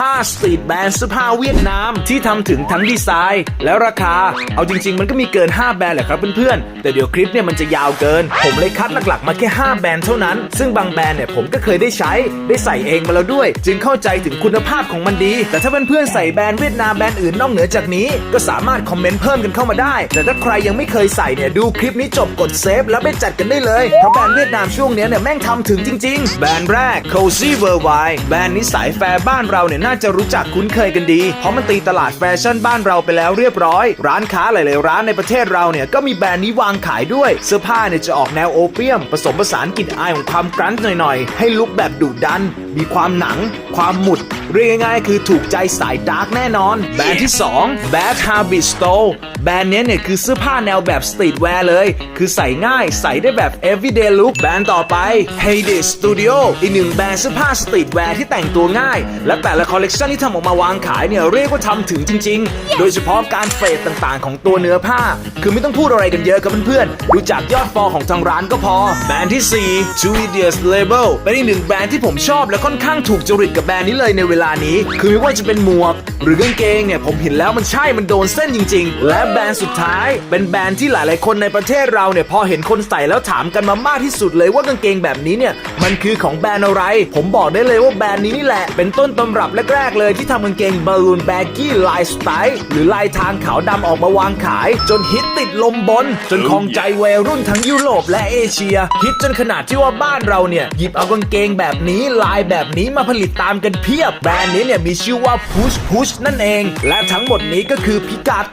5 สตรีทแบรนด์เสื้อผ้าเวียดนามที่ทำถึงทั้งดีไซน์ และราคา เอาจริง ๆ มันก็มีเกิน 5 แบรนด์แหละครับเพื่อนๆ แต่เดี๋ยวคลิปเนี่ยมันจะยาวเกิน ผมเลยคัดหลักๆ มาแค่ 5 แบรนด์เท่านั้น ซึ่งบางแบรนด์เนี่ยผมก็เคยได้ใช้ ได้ใส่เองมาแล้วด้วย จึงเข้าใจถึงคุณภาพของมันดี แต่ถ้าเพื่อนๆใส่แบรนด์เวียดนามแบรนด์อื่นนอกเหนือจากนี้ ก็สามารถคอมเมนต์เพิ่มกันเข้ามาได้ แต่ถ้าใครยังไม่เคยใส่เนี่ยดูคลิปนี้จบกดเซฟแล้วไปจัดกันได้เลยเพราะแบรนด์เวียดนามช่วงเนี้ยเนี่ยแม่งทำถึงจริง ๆ แบรนด์แรก Cozy Worldwide แบรนด์นี้สายแฟร์บ้านเราเนี่ยน่าจะรู้จักคุ้นเคยกันดี เพราะมันตีตลาดแฟชั่นบ้านเราไปแล้วเรียบร้อย ร้านค้าหลายๆร้านในประเทศเราเนี่ยก็มีแบรนด์นี้วางขายด้วย เสื้อผ้าเนี่ยจะออกแนวโอเปียม ผสมผสานกลิ่นอายของความกรันหน่อยๆ ให้ลุคแบบดุดัน มีความหนัง ความหมุด เรียกง่ายๆคือถูกใจสายดาร์กแน่นอน แบรนด์ที่ 2 Bad Habit Store แบรนด์เนี้ยเนี่ยคือเสื้อผ้าแนวแบบสตรีทแวร์เลย คือใส่ง่ายใส่ได้แบบ everyday look แบรนด์ต่อไป Heyday Studio อีกหนึ่งแบรนด์เสื้อผ้าสตรีทแวร์ที่แต่งตัวง่าย และแต่ละคอลเลกชันที่ทำออกมาวางขายเนี่ยเรียกว่าทำถึงจริง ๆ โดยเฉพาะการเฟดต่างๆ ของตัวเนื้อผ้า คือไม่ต้องพูดอะไรกันเยอะครับเพื่อนๆ ดูจากยอดฟอลของทางร้านก็พอ แบรนด์ที่ 4 Two Idiots Label เป็นอีกหนึ่งแบรนด์ที่ผมชอบและค่อนข้างถูกจริตกับแบรนด์นี้เลยในเวลานี้ คือไม่ว่าจะเป็นหมวก หรือกางเกงเนี่ยผมเห็นแล้วมันใช่มันโดนเส้นจริง ๆ และแบรนด์สุดท้าย เป็นแบรนด์ที่หลายๆคนในประเทศเราเนี่ยพอเห็นคนใส่แล้วถามกันมามากที่สุดเลยว่ากางเกงแบบนี้เนี่ยมันคือของแบรนด์อะไร ผมบอกได้เลยว่าแบรนด์นี้นี่แหละ เป็นต้นตำรับแรกๆเลยที่ทำกางเกงบอลลูนแบกกี้ลายสไตล์หรือลายทางขาวดำออกมาวางขาย จนฮิตติดลมบน จนครองใจวัยรุ่นทั้งยุโรปและเอเชีย ฮิตจนขนาดที่ว่าบ้านเราเนี่ยหยิบเอากางเกงแบบนี้ลายแบบนี้มาผลิตตามกันเพียบแบรนด์นี้เนี่ยมีชื่อว่า Push Push นั่นเอง และทั้งหมดนี้ก็คือพิกัด